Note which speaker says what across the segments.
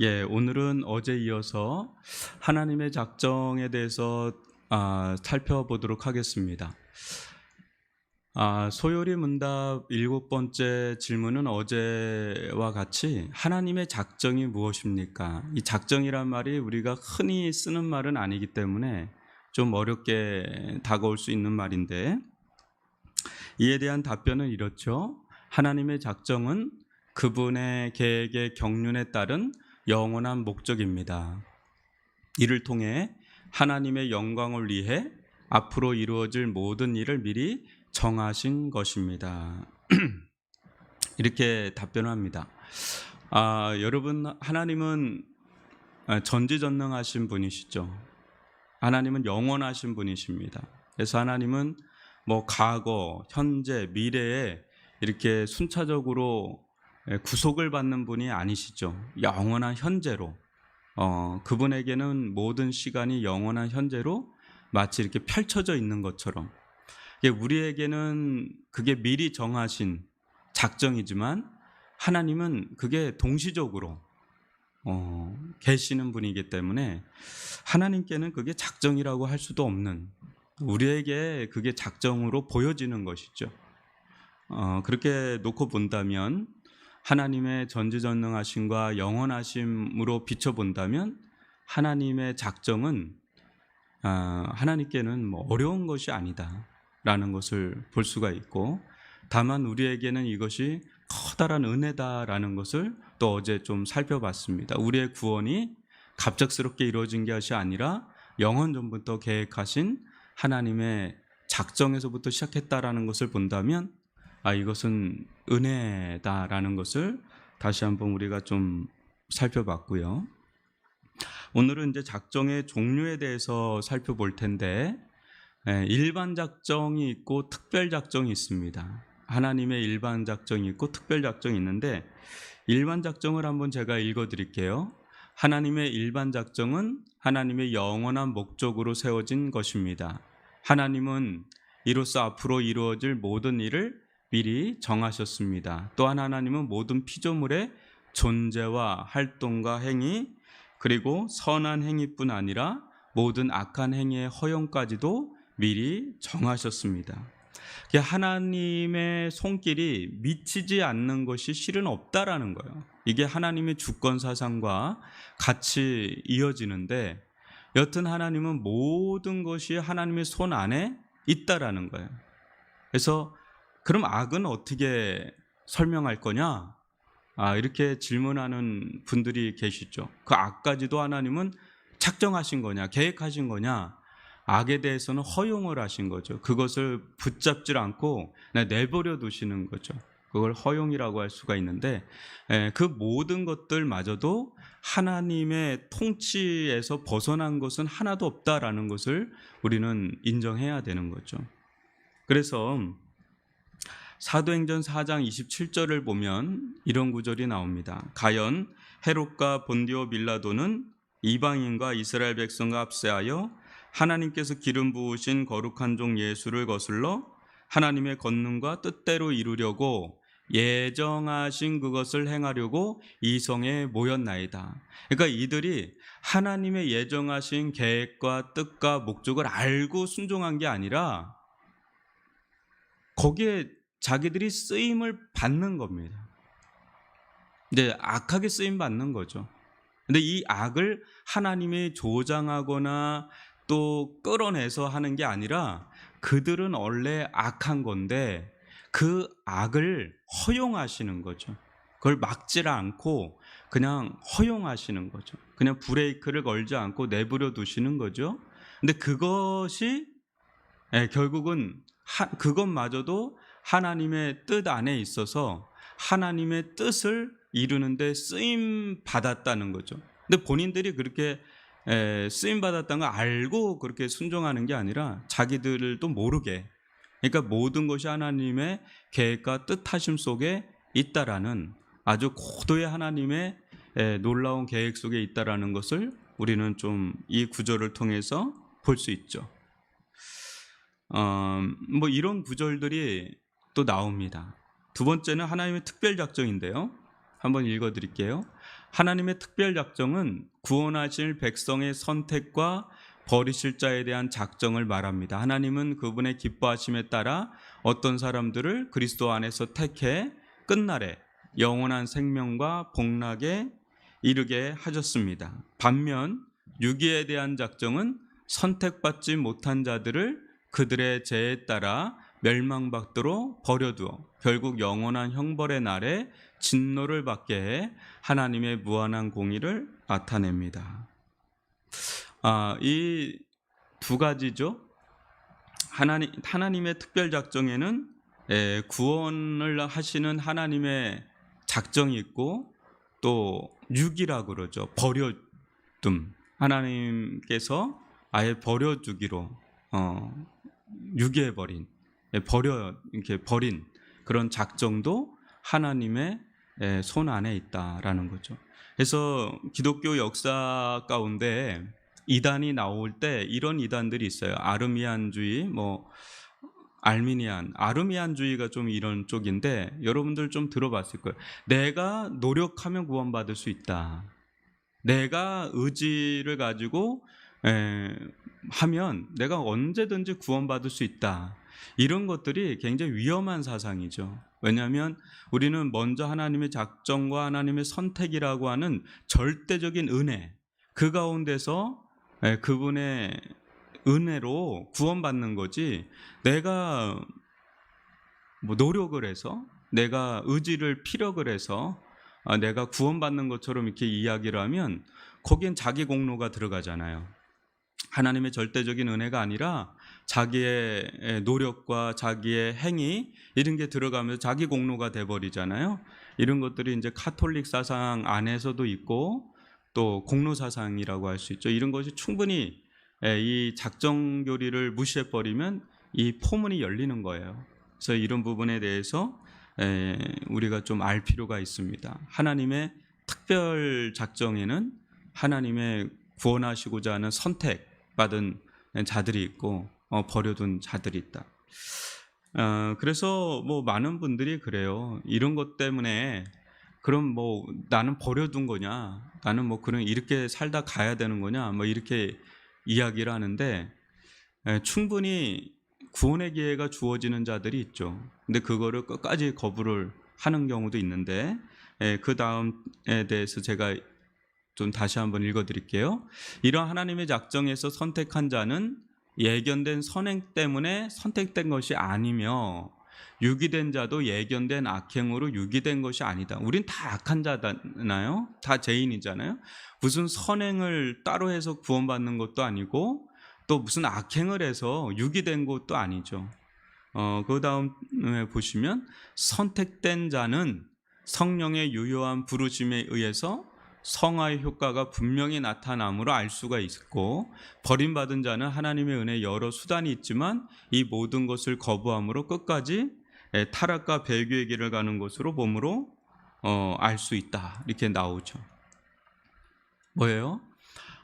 Speaker 1: 예, 오늘은 어제 이어서 하나님의 작정에 대해서 아, 살펴보도록 하겠습니다. 아, 소요리 문답 일곱 번째 질문은 어제와 같이 하나님의 작정이 무엇입니까? 이 작정이란 말이 우리가 흔히 쓰는 말은 아니기 때문에 좀 어렵게 다가올 수 있는 말인데 이에 대한 답변은 이렇죠. 하나님의 작정은 그분의 계획의 경륜에 따른 영원한 목적입니다. 이를 통해 하나님의 영광을 위해 앞으로 이루어질 모든 일을 미리 정하신 것입니다. 이렇게 답변합니다. 아, 여러분 하나님은 아, 전지전능하신 분이시죠. 하나님은 영원하신 분이십니다. 그래서 하나님은 뭐 과거, 현재, 미래에 이렇게 순차적으로 예, 구속을 받는 분이 아니시죠. 영원한 현재로. 어, 그분에게는 모든 시간이 영원한 현재로 마치 이렇게 펼쳐져 있는 것처럼. 우리에게는 그게 미리 정하신 작정이지만 하나님은 그게 동시적으로 어, 계시는 분이기 때문에 하나님께는 그게 작정이라고 할 수도 없는 우리에게 그게 작정으로 보여지는 것이죠. 어, 그렇게 놓고 본다면 하나님의 전지전능하심과 영원하심으로 비춰본다면 하나님의 작정은 아, 하나님께는 뭐 어려운 것이 아니다라는 것을 볼 수가 있고 다만 우리에게는 이것이 커다란 은혜다라는 것을 또 어제 좀 살펴봤습니다. 우리의 구원이 갑작스럽게 이루어진 것이 아니라 영원 전부터 계획하신 하나님의 작정에서부터 시작했다라는 것을 본다면 아 이것은 은혜다라는 것을 다시 한번 우리가 좀 살펴봤고요. 오늘은 이제 작정의 종류에 대해서 살펴볼 텐데 예, 일반 작정이 있고 특별 작정이 있습니다. 하나님의 일반 작정이 있고 특별 작정이 있는데 일반 작정을 한번 제가 읽어 드릴게요. 하나님의 일반 작정은 하나님의 영원한 목적으로 세워진 것입니다. 하나님은 이로써 앞으로 이루어질 모든 일을 미리 정하셨습니다. 또한 하나님은 모든 피조물의 존재와 활동과 행위 그리고 선한 행위뿐 아니라 모든 악한 행위의 허용까지도 미리 정하셨습니다. 하나님의 손길이 미치지 않는 것이 실은 없다라는 거예요. 이게 하나님의 주권 사상과 같이 이어지는데 여튼 하나님은 모든 것이 하나님의 손 안에 있다라는 거예요. 그래서 그럼 악은 어떻게 설명할 거냐? 아, 이렇게 질문하는 분들이 계시죠. 그 악까지도 하나님은 작정하신 거냐, 계획하신 거냐? 악에 대해서는 허용을 하신 거죠. 그것을 붙잡질 않고 내버려 두시는 거죠. 그걸 허용이라고 할 수가 있는데 에, 그 모든 것들마저도 하나님의 통치에서 벗어난 것은 하나도 없다라는 것을 우리는 인정해야 되는 거죠. 그래서 사도행전 4장 27절을 보면 이런 구절이 나옵니다. 가연 헤롯과 본디오 빌라도는 이방인과 이스라엘 백성과 합세하여 하나님께서 기름 부으신 거룩한 종 예수를 거슬러 하나님의 권능과 뜻대로 이루려고 예정하신 그것을 행하려고 이 성에 모였나이다. 그러니까 이들이 하나님의 예정하신 계획과 뜻과 목적을 알고 순종한 게 아니라 거기에 자기들이 쓰임을 받는 겁니다. 근데 악하게 쓰임 받는 거죠. 근데 이 악을 하나님이 조장하거나 또 끌어내서 하는 게 아니라 그들은 원래 악한 건데 그 악을 허용하시는 거죠. 그걸 막질 않고 그냥 허용하시는 거죠. 그냥 브레이크를 걸지 않고 내버려 두시는 거죠. 근데 그것이 예, 결국은 그것마저도 하나님의 뜻 안에 있어서 하나님의 뜻을 이루는데 쓰임 받았다는 거죠. 근데 본인들이 그렇게 쓰임 받았다는 걸 알고 그렇게 순종하는 게 아니라 자기들도 모르게 그러니까 모든 것이 하나님의 계획과 뜻하심 속에 있다라는 아주 고도의 하나님의 놀라운 계획 속에 있다라는 것을 우리는 좀 이 구절을 통해서 볼 수 있죠. 어, 뭐 이런 구절들이 또 나옵니다. 두 번째는 하나님의 특별 작정인데요. 한번 읽어 드릴게요. 하나님의 특별 작정은 구원하실 백성의 선택과 버리실 자에 대한 작정을 말합니다. 하나님은 그분의 기뻐하심에 따라 어떤 사람들을 그리스도 안에서 택해 끝날에 영원한 생명과 복락에 이르게 하셨습니다. 반면 유기에 대한 작정은 선택받지 못한 자들을 그들의 죄에 따라 멸망받도록 버려두어 결국 영원한 형벌의 날에 진노를 받게 해 하나님의 무한한 공의를 나타냅니다. 아, 이 두 가지죠. 하나님 하나님의 특별 작정에는 에, 구원을 하시는 하나님의 작정이 있고 또 유기라 그러죠. 버려둠. 하나님께서 아예 버려두기로 어, 유기해 버린 예, 버려 이렇게 버린 그런 작정도 하나님의 예, 손 안에 있다라는 거죠. 그래서 기독교 역사 가운데 이단이 나올 때 이런 이단들이 있어요. 아르미안주의, 뭐 알미니안, 아르미안주의가 좀 이런 쪽인데 여러분들 좀 들어봤을 거예요. 내가 노력하면 구원받을 수 있다. 내가 의지를 가지고 에, 하면 내가 언제든지 구원받을 수 있다. 이런 것들이 굉장히 위험한 사상이죠. 왜냐하면 우리는 먼저 하나님의 작정과 하나님의 선택이라고 하는 절대적인 은혜, 그 가운데서 에, 그분의 은혜로 구원받는 거지 내가 뭐 노력을 해서 내가 의지를 피력을 해서 아, 내가 구원받는 것처럼 이렇게 이야기를 하면 거기엔 자기 공로가 들어가잖아요. 하나님의 절대적인 은혜가 아니라 자기의 노력과 자기의 행위 이런 게 들어가면서 자기 공로가 돼 버리잖아요. 이런 것들이 이제 카톨릭 사상 안에서도 있고 또 공로 사상이라고 할 수 있죠. 이런 것이 충분히 이 작정 교리를 무시해 버리면 이 포문이 열리는 거예요. 그래서 이런 부분에 대해서 우리가 좀 알 필요가 있습니다. 하나님의 특별 작정에는 하나님의 구원하시고자 하는 선택받은 자들이 있고 어, 버려둔 자들이 있다. 어, 그래서 뭐 많은 분들이 그래요. 이런 것 때문에 그럼 뭐 나는 버려둔 거냐? 나는 뭐 그런 이렇게 살다 가야 되는 거냐? 뭐 이렇게 이야기를 하는데 에, 충분히 구원의 기회가 주어지는 자들이 있죠. 근데 그거를 끝까지 거부를 하는 경우도 있는데 에, 그 다음에 대해서 제가 좀 다시 한번 읽어드릴게요. 이런 하나님의 작정에서 선택한 자는 예견된 선행 때문에 선택된 것이 아니며 유기된 자도 예견된 악행으로 유기된 것이 아니다. 우린 다 악한 자잖아요. 다 죄인이잖아요. 무슨 선행을 따로 해서 구원받는 것도 아니고 또 무슨 악행을 해서 유기된 것도 아니죠. 어, 그 다음에 보시면 선택된 자는 성령의 유효한 부르심에 의해서 성화의 효과가 분명히 나타남으로 알 수가 있고 버림받은 자는 하나님의 은혜 여러 수단이 있지만 이 모든 것을 거부함으로 끝까지 타락과 배교의 길을 가는 것으로 몸으로 어, 알 수 있다 이렇게 나오죠. 뭐예요?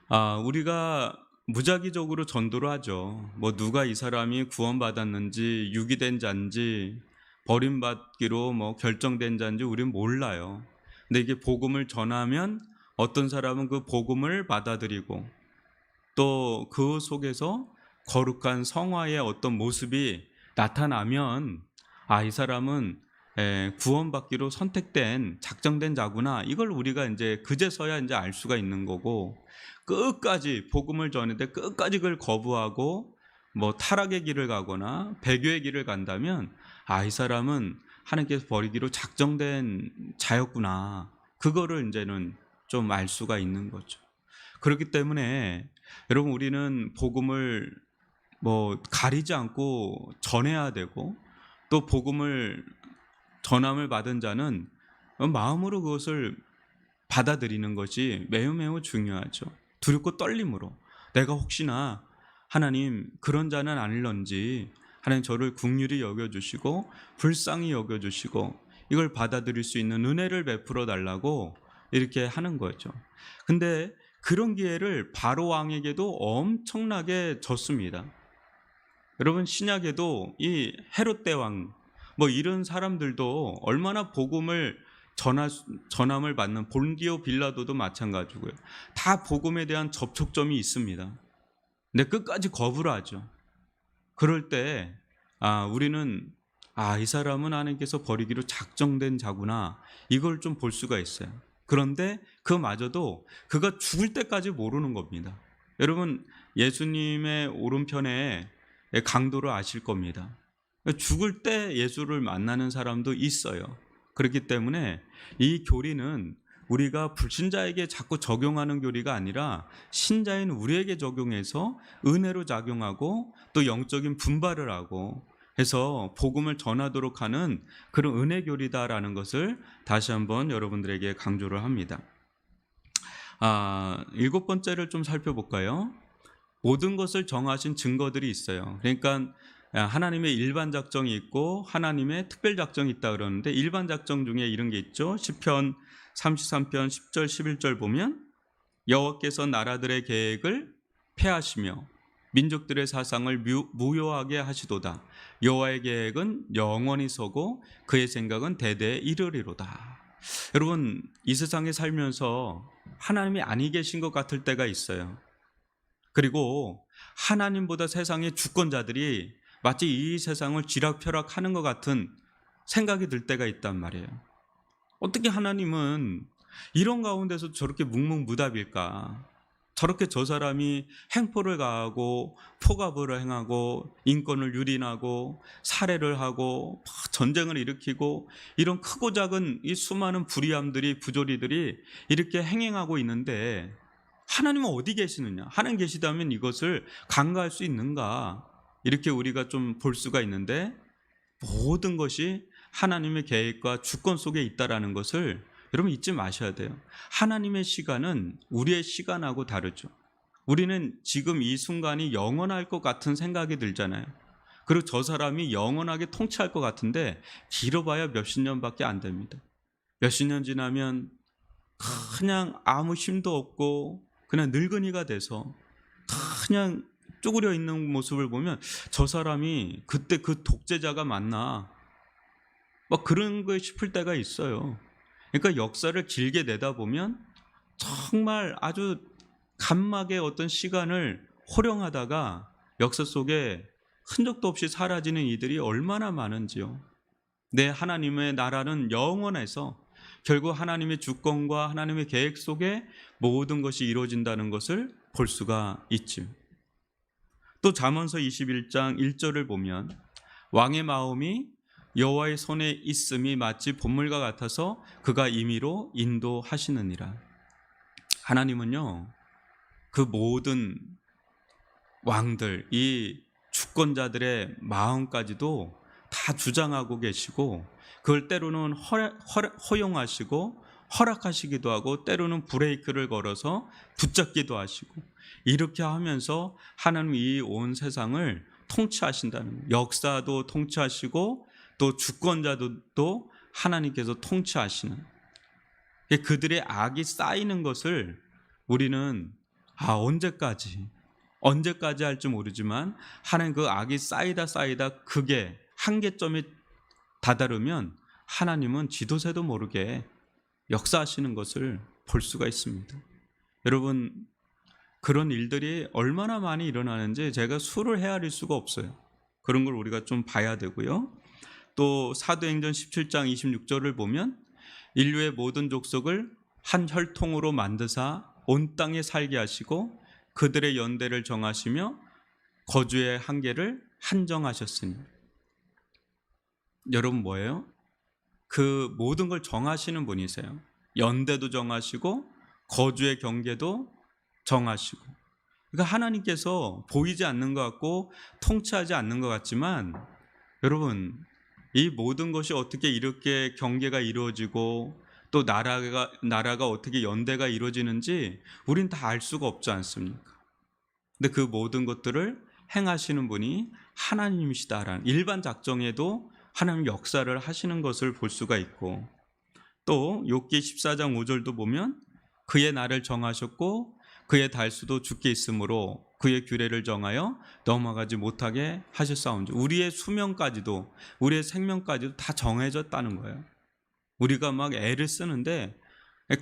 Speaker 1: 아, 우리가 무작위적으로 전도를 하죠. 뭐 누가 이 사람이 구원받았는지 유기된 자인지 버림받기로 뭐 결정된 자인지 우리는 몰라요. 근데 이게 복음을 전하면 어떤 사람은 그 복음을 받아들이고 또 그 속에서 거룩한 성화의 어떤 모습이 나타나면 아, 이 사람은 에, 구원받기로 선택된 작정된 자구나. 이걸 우리가 이제 그제서야 이제 알 수가 있는 거고 끝까지 복음을 전했는데 끝까지 그걸 거부하고 뭐 타락의 길을 가거나 배교의 길을 간다면 아, 이 사람은 하나님께서 버리기로 작정된 자였구나. 그거를 이제는 좀 알 수가 있는 거죠. 그렇기 때문에 여러분 우리는 복음을 뭐 가리지 않고 전해야 되고 또 복음을 전함을 받은 자는 마음으로 그것을 받아들이는 것이 매우 매우 중요하죠. 두렵고 떨림으로 내가 혹시나 하나님 그런 자는 아닐런지 하나님 저를 국률이 여겨주시고 불쌍히 여겨주시고 이걸 받아들일 수 있는 은혜를 베풀어 달라고 이렇게 하는 거죠. 근데 그런 기회를 바로 왕에게도 엄청나게 줬습니다. 여러분 신약에도 이 헤롯 대왕 뭐 이런 사람들도 얼마나 복음을 전하, 전함을 받는 본디오 빌라도도 마찬가지고요. 다 복음에 대한 접촉점이 있습니다. 근데 끝까지 거부를 하죠. 그럴 때 아, 우리는 아, 이 사람은 하나님께서 버리기로 작정된 자구나. 이걸 좀 볼 수가 있어요. 그런데 그마저도 그가 죽을 때까지 모르는 겁니다. 여러분, 예수님의 오른편에 강도를 아실 겁니다. 죽을 때 예수를 만나는 사람도 있어요. 그렇기 때문에 이 교리는 우리가 불신자에게 자꾸 적용하는 교리가 아니라 신자인 우리에게 적용해서 은혜로 작용하고 또 영적인 분발을 하고 해서 복음을 전하도록 하는 그런 은혜 교리다라는 것을 다시 한번 여러분들에게 강조를 합니다. 아, 일곱 번째를 좀 살펴볼까요? 모든 것을 정하신 증거들이 있어요. 그러니까 하나님의 일반 작정이 있고 하나님의 특별 작정이 있다 그러는데 일반 작정 중에 이런 게 있죠. 시편 33편 10절 11절 보면 여호와께서 나라들의 계획을 폐하시며 민족들의 사상을 무효하게 하시도다. 여호와의 계획은 영원히 서고 그의 생각은 대대에 이르리로다. 여러분 이 세상에 살면서 하나님이 아니 계신 것 같을 때가 있어요. 그리고 하나님보다 세상의 주권자들이 마치 이 세상을 쥐락펴락하는 것 같은 생각이 들 때가 있단 말이에요. 어떻게 하나님은 이런 가운데서 저렇게 묵묵무답일까? 저렇게 저 사람이 행포를 가하고 포갑을 행하고 인권을 유린하고 살해를 하고 전쟁을 일으키고 이런 크고 작은 이 수많은 불의함들이 부조리들이 이렇게 행행하고 있는데 하나님은 어디 계시느냐? 하나님 계시다면 이것을 간과할 수 있는가? 이렇게 우리가 좀 볼 수가 있는데 모든 것이 하나님의 계획과 주권 속에 있다라는 것을 여러분 잊지 마셔야 돼요. 하나님의 시간은 우리의 시간하고 다르죠. 우리는 지금 이 순간이 영원할 것 같은 생각이 들잖아요. 그리고 저 사람이 영원하게 통치할 것 같은데 길어봐야 몇십 년밖에 안 됩니다. 몇십 년 지나면 그냥 아무 힘도 없고 그냥 늙은이가 돼서 그냥 쪼그려 있는 모습을 보면 저 사람이 그때 그 독재자가 맞나 막 그런 거 싶을 때가 있어요. 그러니까 역사를 길게 내다보면 정말 아주 간막의 어떤 시간을 호령하다가 역사 속에 흔적도 없이 사라지는 이들이 얼마나 많은지요. 내 하나님의 나라는 영원해서 결국 하나님의 주권과 하나님의 계획 속에 모든 것이 이루어진다는 것을 볼 수가 있죠. 또 잠언서 21장 1절을 보면 왕의 마음이 여호와의 손에 있음이 마치 본물과 같아서 그가 임의로 인도하시느니라. 하나님은요. 그 모든 왕들 이 주권자들의 마음까지도 다 주장하고 계시고 그걸 때로는 허, 허 용하시고 허락하시기도 하고 때로는 브레이크를 걸어서 붙잡기도 하시고 이렇게 하면서 하나님 이 온 세상을 통치하신다는 역사도 통치하시고 또 주권자도 하나님께서 통치하시는 그들의 악이 쌓이는 것을 우리는 아 언제까지 언제까지 할지 모르지만 하나님 그 악이 쌓이다 쌓이다 그게 한계점에 다다르면 하나님은 지도새도 모르게 역사하시는 것을 볼 수가 있습니다. 여러분 그런 일들이 얼마나 많이 일어나는지 제가 수를 헤아릴 수가 없어요. 그런 걸 우리가 좀 봐야 되고요. 또 사도행전 17장 26절을 보면 인류의 모든 족속을 한 혈통으로 만드사 온 땅에 살게 하시고 그들의 연대를 정하시며 거주의 한계를 한정하셨으니 여러분 뭐예요? 그 모든 걸 정하시는 분이세요. 연대도 정하시고 거주의 경계도 정하시고 그러니까 하나님께서 보이지 않는 것 같고 통치하지 않는 것 같지만 여러분 이 모든 것이 어떻게 이렇게 경계가 이루어지고 또 나라가 나라가 어떻게 연대가 이루어지는지 우린 다 알 수가 없지 않습니까? 근데 그 모든 것들을 행하시는 분이 하나님이시다라는 일반 작정에도 하나님 역사를 하시는 것을 볼 수가 있고 또 욥기 14장 5절도 보면 그의 날을 정하셨고 그의 달수도 죽게 있으므로 그의 규례를 정하여 넘어가지 못하게 하셨사온지 우리의 수명까지도 우리의 생명까지도 다 정해졌다는 거예요. 우리가 막 애를 쓰는데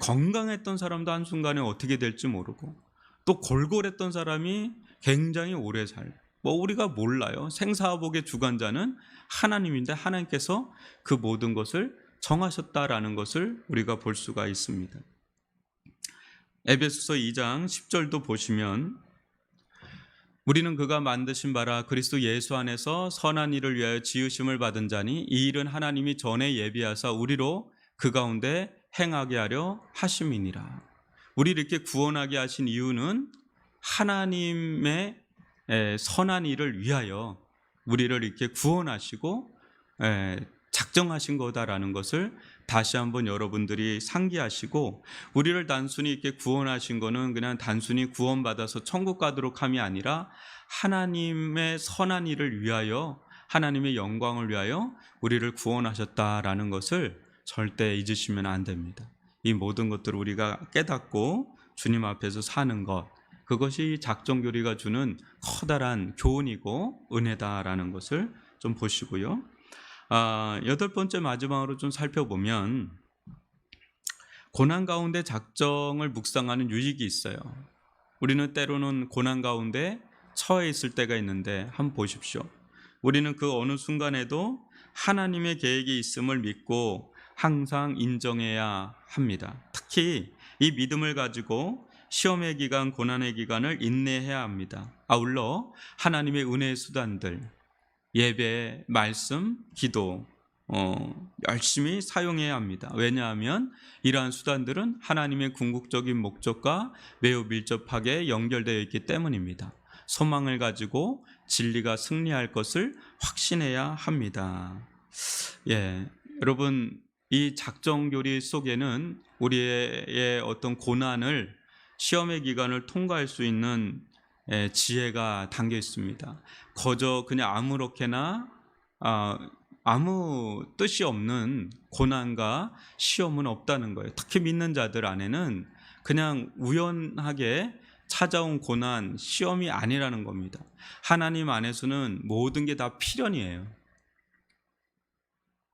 Speaker 1: 건강했던 사람도 한순간에 어떻게 될지 모르고 또 골골했던 사람이 굉장히 오래 살. 뭐 우리가 몰라요. 생사화복의 주관자는 하나님인데 하나님께서 그 모든 것을 정하셨다라는 것을 우리가 볼 수가 있습니다. 에베소서 2장 10절도 보시면 우리는 그가 만드신 바라 그리스도 예수 안에서 선한 일을 위하여 지으심을 받은 자니 이 일은 하나님이 전에 예비하사 우리로 그 가운데 행하게 하려 하심이니라. 우리를 이렇게 구원하게 하신 이유는 하나님의 에, 선한 일을 위하여 우리를 이렇게 구원하시고 에, 작정하신 거다라는 것을 다시 한번 여러분들이 상기하시고 우리를 단순히 이렇게 구원하신 거는 그냥 단순히 구원받아서 천국 가도록 함이 아니라 하나님의 선한 일을 위하여 하나님의 영광을 위하여 우리를 구원하셨다라는 것을 절대 잊으시면 안 됩니다. 이 모든 것들을 우리가 깨닫고 주님 앞에서 사는 것 그것이 작정교리가 주는 커다란 교훈이고 은혜다라는 것을 좀 보시고요. 아, 여덟 번째 마지막으로 좀 살펴보면 고난 가운데 작정을 묵상하는 유익이 있어요. 우리는 때로는 고난 가운데 처해 있을 때가 있는데 한번 보십시오. 우리는 그 어느 순간에도 하나님의 계획이 있음을 믿고 항상 인정해야 합니다. 특히 이 믿음을 가지고 시험의 기간, 고난의 기간을 인내해야 합니다. 아울러 하나님의 은혜의 수단들, 예배, 말씀, 기도 어, 열심히 사용해야 합니다. 왜냐하면 이러한 수단들은 하나님의 궁극적인 목적과 매우 밀접하게 연결되어 있기 때문입니다. 소망을 가지고 진리가 승리할 것을 확신해야 합니다. 예, 여러분 이 작정 교리 속에는 우리의 어떤 고난을 시험의 기간을 통과할 수 있는 예, 지혜가 담겨 있습니다. 거저 그냥 아무렇게나 아, 아무 뜻이 없는 고난과 시험은 없다는 거예요. 특히 믿는 자들 안에는 그냥 우연하게 찾아온 고난, 시험이 아니라는 겁니다. 하나님 안에서는 모든 게 다 필연이에요.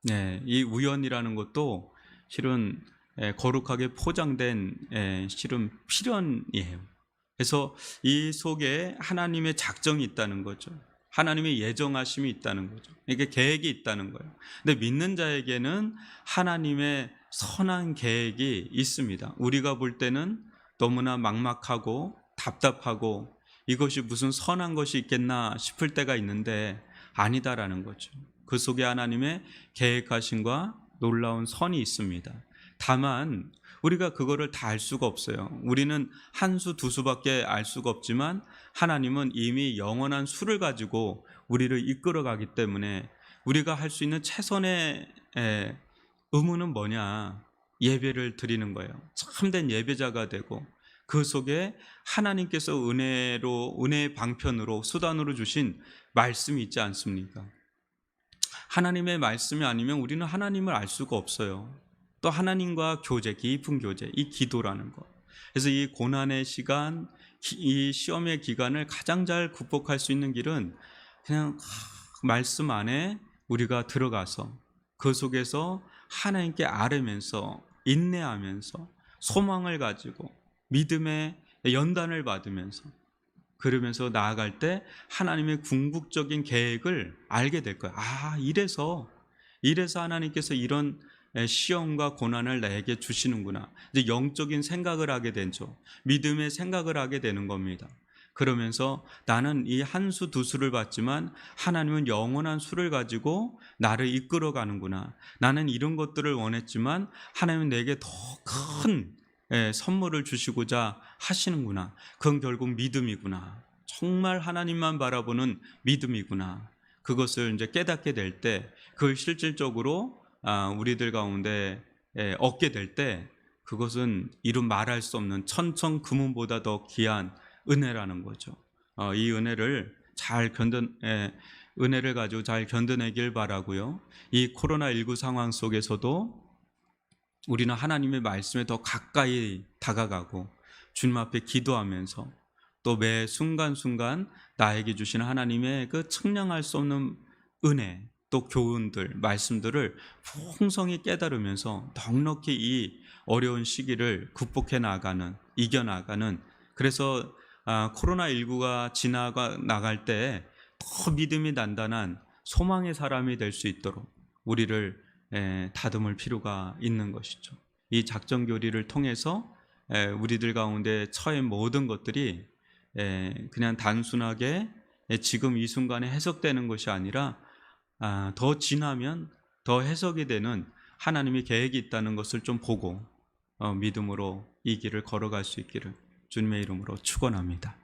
Speaker 1: 네, 이 우연이라는 것도 실은 예, 거룩하게 포장된 예, 실은 필연이에요. 그래서 이 속에 하나님의 작정이 있다는 거죠. 하나님의 예정하심이 있다는 거죠. 이게 계획이 있다는 거예요. 근데 믿는 자에게는 하나님의 선한 계획이 있습니다. 우리가 볼 때는 너무나 막막하고 답답하고 이것이 무슨 선한 것이 있겠나 싶을 때가 있는데 아니다라는 거죠. 그 속에 하나님의 계획하심과 놀라운 선이 있습니다. 다만 우리가 그거를 다 알 수가 없어요. 우리는 한 수, 두 수밖에 알 수가 없지만 하나님은 이미 영원한 수를 가지고 우리를 이끌어 가기 때문에 우리가 할 수 있는 최선의 에, 의무는 뭐냐? 예배를 드리는 거예요. 참된 예배자가 되고 그 속에 하나님께서 은혜로 은혜의 방편으로 수단으로 주신 말씀이 있지 않습니까? 하나님의 말씀이 아니면 우리는 하나님을 알 수가 없어요. 또 하나님과 교제, 깊은 교제, 이 기도라는 것. 그래서 이 고난의 시간, 이 시험의 기간을 가장 잘 극복할 수 있는 길은 그냥 말씀 안에 우리가 들어가서 그 속에서 하나님께 아뢰면서 인내하면서 소망을 가지고 믿음의 연단을 받으면서 그러면서 나아갈 때 하나님의 궁극적인 계획을 알게 될 거야. 아, 이래서 이래서 하나님께서 이런 시험과 고난을 나에게 주시는구나. 이제 영적인 생각을 하게 되죠. 믿음의 생각을 하게 되는 겁니다. 그러면서 나는 이 한 수 두 수를 받지만 하나님은 영원한 수를 가지고 나를 이끌어 가는구나. 나는 이런 것들을 원했지만 하나님은 내게 더큰 선물을 주시고자 하시는구나. 그건 결국 믿음이구나. 정말 하나님만 바라보는 믿음이구나. 그것을 이제 깨닫게 될 때 그걸 실질적으로 아, 우리들 가운데 얻게 될 때 그것은 이루 말할 수 없는 천청 금은보다 더 귀한 은혜라는 거죠. 어, 이 은혜를 잘 견뎌 은혜를 가지고 잘 견뎌내길 바라고요. 이 코로나 19 상황 속에서도 우리는 하나님의 말씀에 더 가까이 다가가고 주님 앞에 기도하면서 또 매 순간순간 나에게 주시는 하나님의 그 측량할 수 없는 은혜 또 교훈들, 말씀들을 풍성히 깨달으면서 넉넉히 이 어려운 시기를 극복해 나가는, 이겨 나가는 그래서 아, 코로나19가 지나가 나갈 때 더 믿음이 단단한 소망의 사람이 될 수 있도록 우리를 에, 다듬을 필요가 있는 것이죠. 이 작전 교리를 통해서 에, 우리들 가운데 처해 모든 것들이 에, 그냥 단순하게 에, 지금 이 순간에 해석되는 것이 아니라 아, 더 지나면 더 해석이 되는 하나님의 계획이 있다는 것을 좀 보고 어, 믿음으로 이 길을 걸어갈 수 있기를 주님의 이름으로 축원합니다.